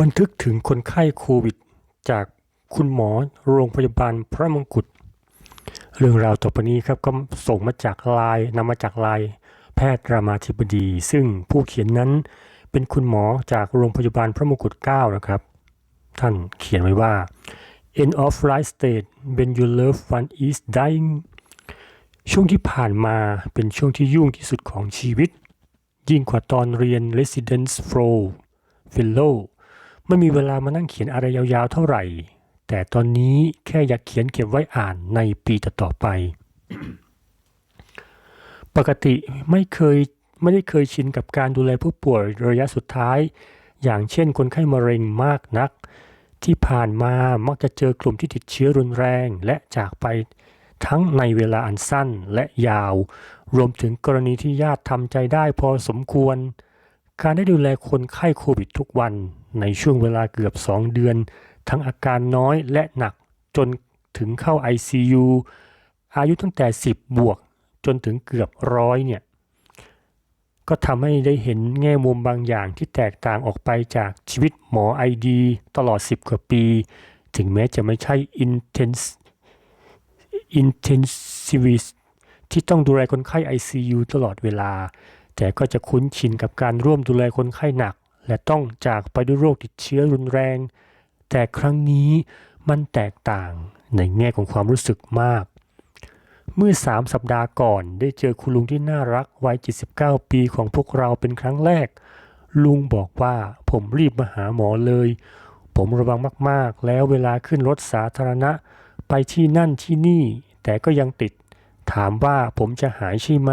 บันทึกถึงคนไข้โควิด จากคุณหมอโรงพยาบาลพระมงกุฎเรื่องราวต่อไปนี้ครับก็ส่งมาจากลน์นำมาจากลน์แพทย์รามาธิบดี ซึ่งผู้เขียนนั้นเป็นคุณหมอจากโรงพยาบาลพระมงกุฎ9นะครับ ท่านเขียนไว้ว่า end of life stage when your loved one is dying ช่วงที่ผ่านมาเป็นช่วงที่ยุ่งที่สุดของชีวิต ยิ่งกว่าตอนเรียน residence flow fellow ไม่มีเวลามานั่งเขียนอะไรยาวๆเท่าไหร่ แต่ตอนนี้แค่อยากเขียนเก็บไว้อ่านในปีต่อๆไป ปกติไม่เคยไม่ได้เคยชินกับการดูแลผู้ป่วยระยะสุดท้าย อย่างเช่นคนไข้มะเร็งมากนัก ที่ผ่านมามักจะเจอกลุ่มที่ติดเชื้อรุนแรงและจากไปทั้งในเวลาอันสั้นและยาว รวมถึงกรณีที่ญาติทำใจได้พอสมควร การได้ดูแลคนไข้โควิดทุกวันในช่วงเวลาเกือบ 2 เดือน ทั้งอาการน้อยและหนักจนถึงเข้า ICU อายุตั้งแต่ 10 บวก จนถึงเกือบร้อยเนี่ย ก็ทำให้ได้เห็นแง่มุมบางอย่างที่แตกต่างออกไปจากชีวิตหมอไอดีตลอด 10 กว่าปี ถึงแม้จะไม่ใช่ intense intensivist ที่ต้องดูแลคนไข้ ICU ตลอดเวลา แต่ก็จะคุ้นชินกับการร่วมดูแลคนไข้หนัก และต้องจากไปด้วยโรคติดเชื้อรุนแรง แต่ครั้งนี้มันแตกต่างในแง่ของความรู้สึกมาก เมื่อ 3 สัปดาห์ก่อนได้เจอคุณลุงที่น่ารักวัย 79 ปีของพวกเราเป็นครั้งแรก ลุงบอกว่าผมรีบมาหาหมอเลย ผมระวังมากๆ แล้วเวลาขึ้นรถสาธารณะ ไปที่นั่นที่นี่ แต่ก็ยังติด ถามว่าผมจะหายใช่ไหม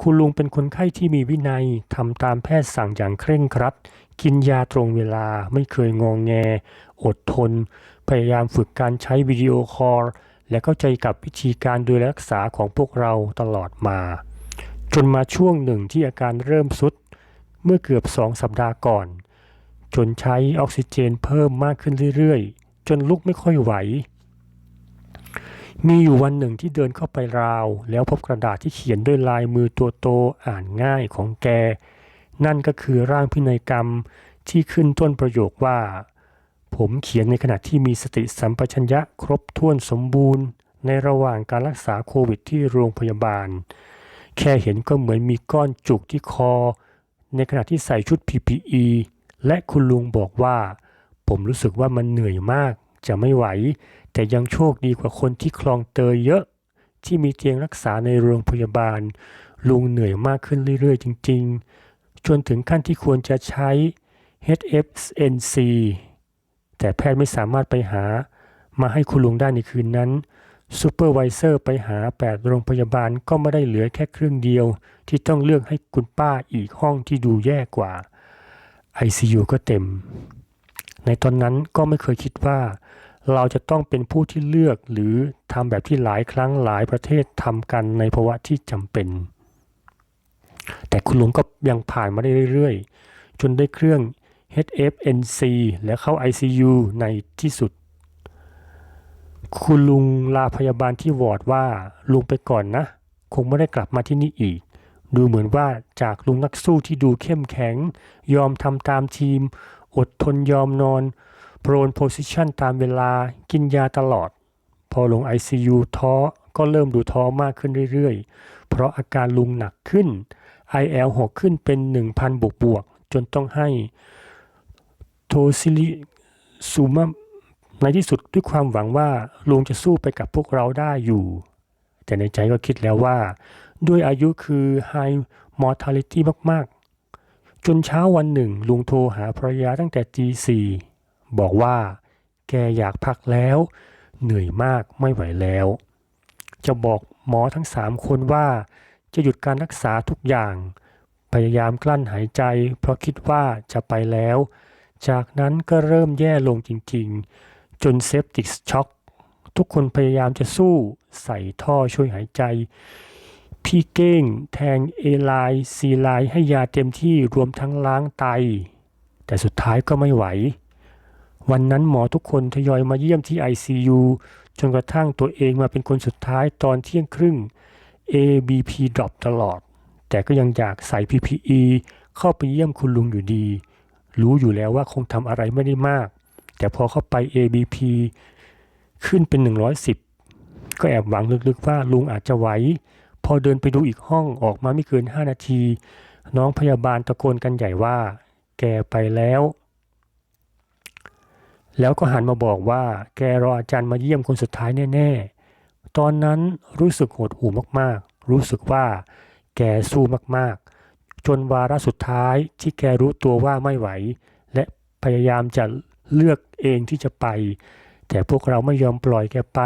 คุณลุงเป็นคนไข้ที่มีวินัยทำตามแพทย์สั่งอย่างเคร่งครัด กินยาตรงเวลาไม่เคยงองแง อดทน พยายามฝึกการใช้วิดีโอคอลและเข้าใจกับวิธีการดูแลรักษาของพวกเราตลอดมา จนมาช่วงหนึ่งที่อาการเริ่มสุด เมื่อเกือบสองสัปดาห์ก่อน จนใช้ออกซิเจนเพิ่มมากขึ้นเรื่อยๆ จนลุกไม่ค่อยไหว มีอยู่วันหนึ่งที่เดินเข้าไปราว แล้วพบกระดาษที่เขียนด้วยลายมือตัวโตอ่านง่ายของแก นั่นก็คือร่างพินัยกรรมที่ขึ้นต้นประโยคว่า ผมเขียนในขณะที่มีสติสัมปชัญญะครบถ้วนสมบูรณ์ ในระหว่างการรักษาโควิดที่โรงพยาบาล แค่เห็นก็เหมือนมีก้อนจุกที่คอ ในขณะที่ใส่ชุด PPE และคุณลุงบอกว่า ผมรู้สึกว่ามันเหนื่อยมาก จะไม่ไหว แต่ยังโชคดีกว่าคนที่คลองเตยเยอะ ที่มีเตียงรักษาในโรงพยาบาล ลุงเหนื่อยมากขึ้นเรื่อยๆ จริง ๆ จนถึงขั้นที่ควรจะใช้ HFNC แต่แพทย์ไม่สามารถไปหา มาให้คุณลุงได้ในคืนนั้นซูเปอร์วิเซอร์ไปหา 8 โรงพยาบาลก็ไม่ได้เหลือแค่เครื่องเดียว ที่ต้องเลือกให้คุณป้าอีกห้องที่ดูแย่กว่า ICU ก็เต็ม ในตอนนั้นก็ไม่เคยคิดว่า เราจะต้องเป็นผู้ที่เลือกหรือทำแบบที่หลายครั้งหลายประเทศทำกันในภาวะที่จำเป็น แต่คุณลุงก็ยังผ่านมาได้เรื่อยๆ จนได้เครื่อง HFNC และเข้า ICU ในที่สุด คุณลุงลาพยาบาลที่วอร์ดว่าลุงไปก่อนนะ คงไม่ได้กลับมาที่นี่อีก ดูเหมือนว่าจากลุงนักสู้ที่ดูเข้มแข็ง ยอมทำตามทีม อดทนยอมนอน โปรนโพสิชันตามเวลากินยาตลอด พอลง ICU ท้อก็เริ่มดูท้อมากขึ้นเรื่อยๆ เพราะอาการลุงหนักขึ้น IL หกขึ้นเป็น 1,000 บวกบวกๆจนต้องให้โทซิลิซูมาในที่สุดด้วยความหวังว่าลุงจะสู้ไปกับพวกเราได้อยู่ แต่ในใจก็คิดแล้วว่า ด้วยอายุคือ high mortality มากๆ จนเช้าวันหนึ่ง ลุงโทรหาภรรยาตั้งแต่ตีสี่บอกว่าแกอยากพักแล้ว เหนื่อยมากไม่ไหวแล้ว จะบอกหมอทั้งสามคนว่าจะหยุดการรักษาทุกอย่าง พยายามกลั้นหายใจ เพราะคิดว่าจะไปแล้ว จากนั้นก็เริ่มแย่ลงจริงๆ จนเซปติกช็อกทุกคนพยายามจะสู้ใส่ท่อช่วยหายใจ พี่เก้ง แทงเอไลน์ซีไลให้ยาเต็มที่รวมทั้งล้างไต แต่สุดท้ายก็ไม่ไหว วันนั้นหมอทุกคนทยอยมาเยี่ยมที่ ICU จนกระทั่งตัวเองมาเป็นคนสุดท้ายตอนเที่ยงครึ่ง ABP drop ตลอด แต่ก็ยังอยากใส่ PPE เข้าไปเยี่ยมคุณลุงอยู่ดี รู้อยู่แล้วว่าคงทำอะไรไม่ได้มาก แต่พอเข้าไป ABP ขึ้นเป็น 110 ก็แอบหวังลึกๆว่าลุงอาจจะไหว พอเดินไปดูอีกห้องออกมาไม่เกิน5นาที น้องพยาบาลตะโกนกันใหญ่ว่า แกไปแล้ว แล้วก็หันมาบอกว่า แกรออาจารย์มาเยี่ยมคนสุดท้ายแน่ๆ ตอนนั้นรู้สึกหดหู่มากๆ รู้สึกว่า แกสู้มากๆ จนวาระสุดท้ายที่แกรู้ตัวว่าไม่ไหว และพยายามจะเลือกเองที่จะไป แต่พวกเราไม่ยอมปล่อยแกไป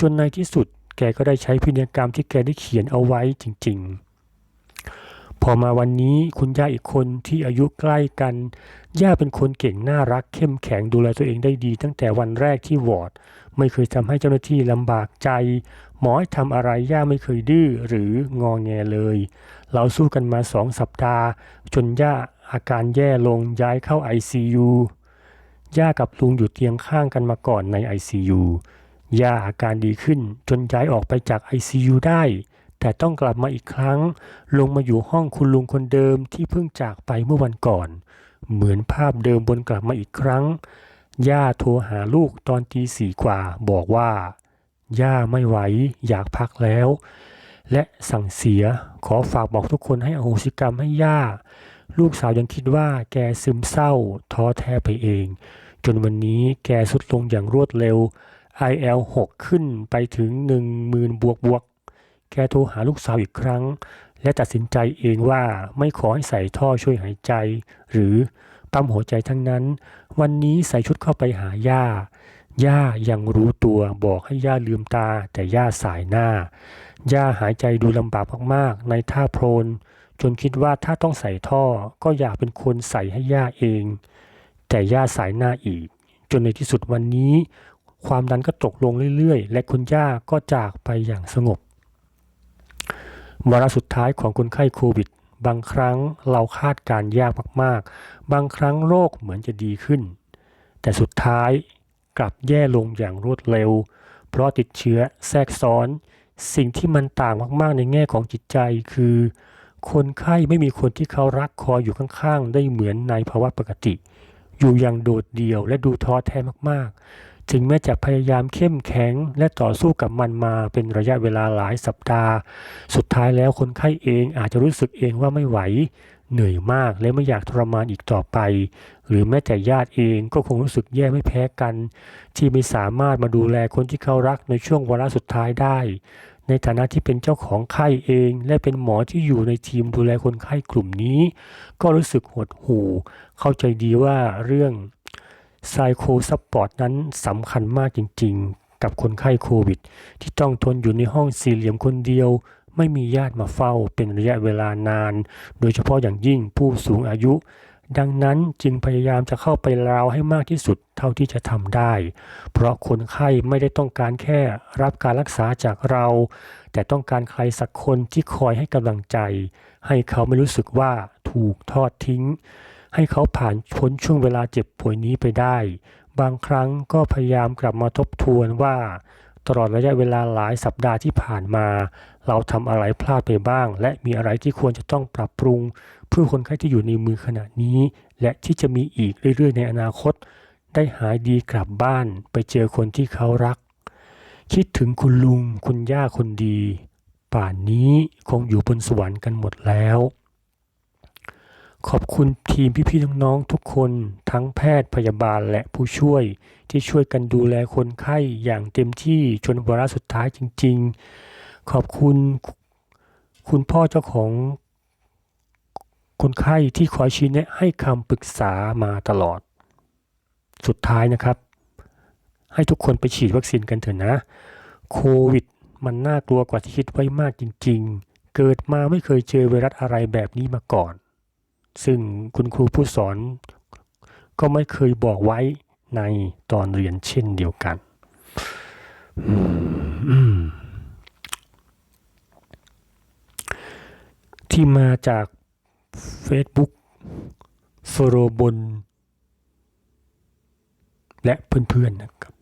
จนในที่สุด แกก็ได้ใช้พินัยกรรมที่แกได้เขียนเอาไว้จริง ๆ พอมาวันนี้คุณย่าอีกคนที่อายุใกล้กัน ย่าเป็นคนเก่งน่ารักเข้มแข็งดูแลตัวเองได้ดี ตั้งแต่วันแรกที่วอร์ด ไม่เคยทำให้เจ้าหน้าที่ลำบากใจ หมอทำอะไรย่าไม่เคยดื้อหรืองอแงเลย เราสู้กันมาสองสัปดาห์ จนย่าอาการแย่ลงย้ายเข้า ICU ย่ากับลุงอยู่เตียงข้างกันมาก่อนใน ICU ย่าอาการดีขึ้นจนย้ายออกไปจาก ICU ได้ แต่ต้องกลับมาอีกครั้ง ลงมาอยู่ห้องคุณลุงคนเดิมที่เพิ่งจากไปเมื่อวันก่อน เหมือนภาพเดิมบนกลับมาอีกครั้ง ย่าโทรหาลูกตอนตีสี่กว่าบอกว่า ย่าไม่ไหวอยากพักแล้ว และสั่งเสียขอฝากบอกทุกคนให้อโหสิกรรมให้ย่า ลูกสาวยังคิดว่าแกซึมเศร้าท้อแท้ไปเอง จนวันนี้แกสุดลงอย่างรวดเร็ว IL 6 ขึ้นไปถึง 10,000 บวกบวก แกโทรหาลูกสาวอีกครั้ง และตัดสินใจเองว่าไม่ขอให้ใส่ท่อช่วยหายใจ หรือปั๊มหัวใจทั้งนั้น วันนี้ใส่ชุดเข้าไปหาย่า ย่ายังรู้ตัวบอกให้ย่าลืมตา แต่ย่าสายหน้า ย่าหายใจดูลำบากมากๆ ในท่าโพลนจนคิดว่าถ้าต้องใส่ท่อก็อยากเป็นคนใส่ให้ย่าเอง แต่ย่าสายหน้าอีก จนในที่สุดวันนี้ ความดันก็ตกลงเรื่อยๆ และคุณย่าก็จากไปอย่างสงบวาระสุดท้ายของคนไข้โควิด บางครั้งเราคาดการณ์ยากมากๆ บางครั้งโรคเหมือนจะดีขึ้น แต่สุดท้ายกลับแย่ลงอย่างรวดเร็ว เพราะติดเชื้อแทรกซ้อน สิ่งที่มันต่างมากๆในแง่ของจิตใจคือ คนไข้ไม่มีคนที่เขารักคอยอยู่ข้างๆ ได้เหมือนในภาวะปกติ อยู่อย่างโดดเดี่ยวและดูท้อแท้มากๆ ถึงแม้จะพยายามเข้มแข็งและต่อสู้กับมันมาเป็นระยะเวลาหลายสัปดาห์ สุดท้ายแล้วคนไข้เองอาจจะรู้สึกเองว่าไม่ไหว เหนื่อยมากและไม่อยากทรมานอีกต่อไป หรือแม้แต่ญาติเองก็คงรู้สึกแย่ไม่แพ้กัน ที่ไม่สามารถมาดูแลคนที่เขารักในช่วงวาระสุดท้ายได้ ในฐานะที่เป็นเจ้าของไข้เอง และเป็นหมอที่อยู่ในทีมดูแลคนไข้กลุ่มนี้ ก็รู้สึกหดหู่ เข้าใจดีว่าเรื่อง ไซโคซัพพอร์ตนั้นสำคัญมากจริงๆ กับคนไข้โควิด ที่ต้องทนอยู่ในห้องสี่เหลี่ยมคนเดียว ไม่มีญาติมาเฝ้าเป็นระยะเวลานาน โดยเฉพาะอย่างยิ่งผู้สูงอายุ ดังนั้นจึงพยายามจะเข้าไปราวให้มากที่สุดเท่าที่จะทำได้ เพราะคนไข้ไม่ได้ต้องการแค่รับการรักษาจากเรา แต่ต้องการใครสักคนที่คอยให้กำลังใจ ให้เขาไม่รู้สึกว่าถูกทอดทิ้ง ให้เขาผ่านพ้นช่วงเวลาเจ็บป่วยนี้ไปได้ บางครั้งก็พยายามกลับมาทบทวนว่า ตลอดระยะเวลาหลายสัปดาห์ที่ผ่านมา เราทำอะไรพลาดไปบ้าง และมีอะไรที่ควรจะต้องปรับปรุง เพื่อคนไข้ที่อยู่ในมือขณะนี้ และที่จะมีอีกเรื่อยๆ ในอนาคต ได้หายดีกลับบ้านไปเจอคนที่เขารัก คิดถึงคุณลุงคุณย่าคนดี ป่านนี้คงอยู่บนสวรรค์กันหมดแล้ว ขอบคุณทีมพี่ๆน้องๆทุกคนทั้งแพทย์พยาบาลและผู้ช่วย ที่ช่วยกันดูแลคนไข้อย่างเต็มที่จนวาระสุดท้ายจริง ๆ ขอบคุณคุณพ่อเจ้าของคนไข้ที่คอยชี้แนะให้คำปรึกษามาตลอด สุดท้ายนะครับ ให้ทุกคนไปฉีดวัคซีนกันเถอะนะ โควิด มันน่ากลัวกว่าที่คิดไว้มากจริง ๆ เกิดมาไม่เคยเจอไวรัสอะไรแบบนี้มาก่อน ซึ่งคุณครูผู้สอนก็ไม่เคยบอกไว้ในตอนเรียนเช่นเดียวกัน ที่มาจาก Facebook โฟโรบน และเพื่อนๆนะครับ